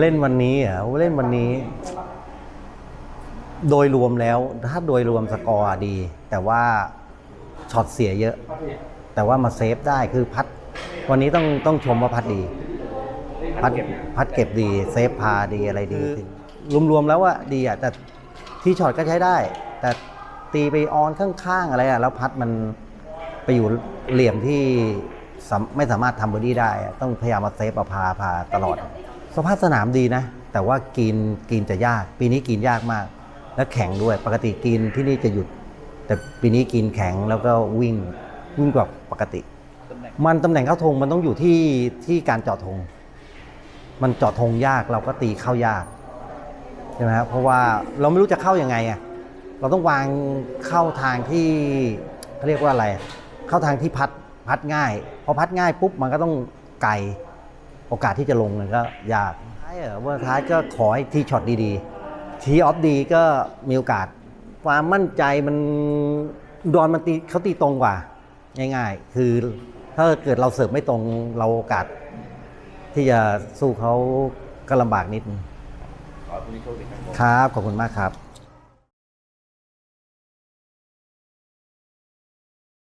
เล่นวันนี้เหรอเล่นวันนี้ โดยรวมแล้ว ถ้าโดยรวมสกอร์อะดี แต่ว่าช็อตเสียเยอะ แต่ว่ามาเซฟได้คือพัด วันนี้ต้องต้องชมว่าพัดดีพัดพัดเก็บดีเซฟพาดีอะไรดีรวมๆแล้วว่าดีอะแต่ที่ช็อตก็ใช้ได้ แต่ตีไปออนข้างๆอะไรอะแล้วพัดมันไปอยู่เหลี่ยมที่สามไม่สามารถทำเบอร์ดี้ได้อะต้องพยายามมาเซฟเอาพาพาตลอด สภาพสนามดีนะ แต่ว่ากินกินจะยาก ปีนี้กินยากมาก และแข็งด้วย ปกติกินที่นี่จะหยุด แต่ปีนี้กินแข็งแล้วก็วิ่งวิ่งกว่าปกติ มันตำแหน่งเข้าธงมันต้องอยู่ที่ที่การเจาะธงมันเจาะธงยากเราก็ตีเข้ายากใช่ไหมครับเพราะว่าเราไม่รู้จะเข้ายังไงอะเราต้องวางเข้าทางที่เขาเรียกว่าอะไร เข้าทางที่พัดพัดง่าย พอพัดง่ายปุ๊บมันก็ต้องไกล โอกาสที่จะลงมันก็ยากท้ายเออว่าท้ายก็ขอให้ที่ช็อตดีๆ ทีออฟดีก็มีโอกาส ความมั่นใจมันดอนมันตีเขาตีตรงกว่า ง่ายๆ คือถ้าเกิดเราเสิร์ฟไม่ตรงเราโอกาส ที่จะสู้เขาก็ลำบากนิดนึงขอให้พรุ่งนี้โชคดีครับ ครับ ขอบคุณมากครับ